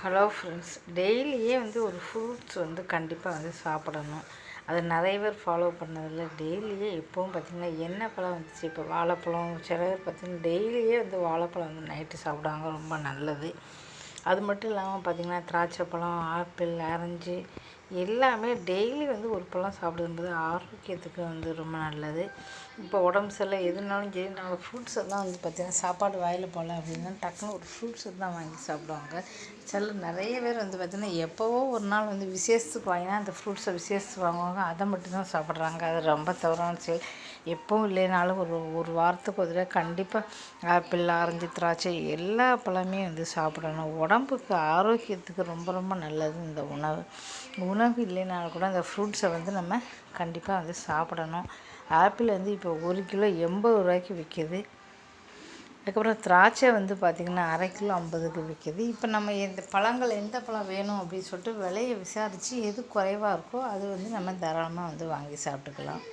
Hello friends டெய்லியே வந்து ஒரு fruits வந்து கண்டிப்பாக வந்து சாப்பிடணும். அது நிறைய பேர் ஃபாலோ பண்ணதில்ல டெய்லியே எப்போவும் பார்த்திங்கன்னா என்ன பழம் வந்துச்சு. இப்போ வாழைப்பழம் சில பேர் பார்த்திங்கன்னா டெய்லியே வந்து வாழைப்பழம் வந்து நைட்டு சாப்பிடுவாங்க. ரொம்ப நல்லது. அது மட்டும் இல்லாமல் பார்த்திங்கன்னா திராட்சை பழம் ஆப்பிள் ஆரஞ்சு எல்லாமே டெய்லி வந்து ஒரு பழம் சாப்பிடும்போது ஆரோக்கியத்துக்கு வந்து ரொம்ப நல்லது. இப்போ உடம்பு சரியில்லை எதுனாலும் சரி நம்ம ஃப்ரூட்ஸ் எல்லாம் வந்து பார்த்திங்கன்னா சாப்பாடு வாயில் போகல அப்படின்னா டக்குன்னு ஒரு ஃப்ரூட்ஸ் தான் வாங்கி சாப்பிடுவாங்க. சில நிறைய பேர் வந்து பார்த்திங்கன்னா எப்போவோ ஒரு நாள் வந்து விசேஷத்துக்கு வாங்கினா அந்த ஃப்ரூட்ஸை விசேஷத்துக்கு வாங்குவாங்க. அதை மட்டும்தான் சாப்பிட்றாங்க. அது ரொம்ப தவறான செயல். எப்போவும் இல்லைனாலும் ஒரு ஒரு வாரத்துக்கு ஒரு தடவை கண்டிப்பாக ஆப்பிள் ஆரஞ்சு திராட்சை எல்லா பழமே வந்து சாப்பிடணும். உடம்புக்கு ஆரோக்கியத்துக்கு ரொம்ப ரொம்ப நல்லது இந்த உணவு. உணவு இல்லைனாலும் கூட அந்த ஃப்ரூட்ஸை வந்து நம்ம கண்டிப்பாக வந்து சாப்பிடணும். ஆப்பிள் வந்து இப்போ ஒரு கிலோ எண்பது ரூபாய்க்கு விற்கிது அதுக்கப்புறம் திராட்சை வந்து பார்த்திங்கன்னா அரை கிலோ ஐம்பதுக்கு விற்கிது இப்போ நம்ம எந்த பழங்கள் எந்த பழம் வேணும் அப்படின்னு சொல்லிட்டு விலையை விசாரித்து எது குறைவாக இருக்கோ அது வந்து நம்ம தாராளமாக வந்து வாங்கி சாப்பிட்டுக்கலாம்.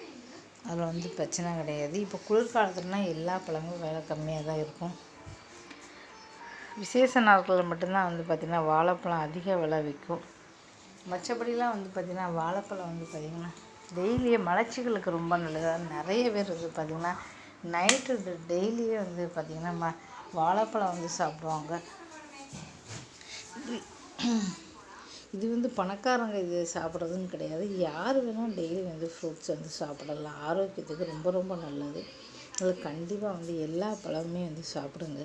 அதில் வந்து பிரச்சனை கிடையாது. இப்போ குளிர்காலத்துலலாம் எல்லா பழங்களும் விலை கம்மியாக தான் இருக்கும். விசேஷ நாட்களில் மட்டும்தான் வந்து பார்த்திங்கன்னா வாழைப்பழம் அதிக விலை விற்கும். மற்றபடிலாம் வந்து பார்த்திங்கன்னா வாழைப்பழம் வந்து பார்த்திங்கன்னா டெய்லியே மலச்சிகளுக்கு ரொம்ப நல்லதாக நிறைய பேர் வந்து பார்த்திங்கன்னா நைட்டு டெய்லியே வந்து பார்த்திங்கன்னா ம வாழைப்பழம் வந்து சாப்பிடுவாங்க. இது வந்து பணக்காரங்க இது சாப்பிட்றதுன்னு கிடையாது. யார் வேணால் டெய்லி வந்து ஃப்ரூட்ஸ் வந்து சாப்பிடலாம். ஆரோக்கியத்துக்கு ரொம்ப ரொம்ப நல்லது. அது கண்டிப்பாக வந்து எல்லா பழமுமே வந்து சாப்பிடுங்க.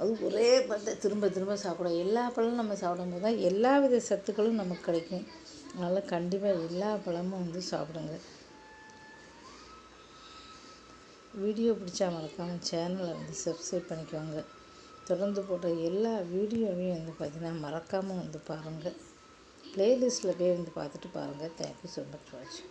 அது ஒரே பழத்தை திரும்ப திரும்ப சாப்பிட எல்லா பழமும் நம்ம சாப்பிடும்போது தான் எல்லா வித சத்துக்களும் நமக்கு கிடைக்கும். அதனால் கண்டிப்பாக எல்லா பழமும் வந்து சாப்பிடுங்க. வீடியோ பிடிச்சா மறக்காமல் சேனலை வந்து சப்ஸ்கிரைப் பண்ணிக்கோங்க. தொடர்ந்து போட்ட எல்லா வீடியோவையும் வந்து பார்த்திங்கன்னா மறக்காமல் வந்து பாருங்கள் ப்ளேலிஸ்ட்டில் போய் வந்து பார்த்துட்டு பாருங்கள் தேங்க்யூ ஸோ மச் வாட்சிங்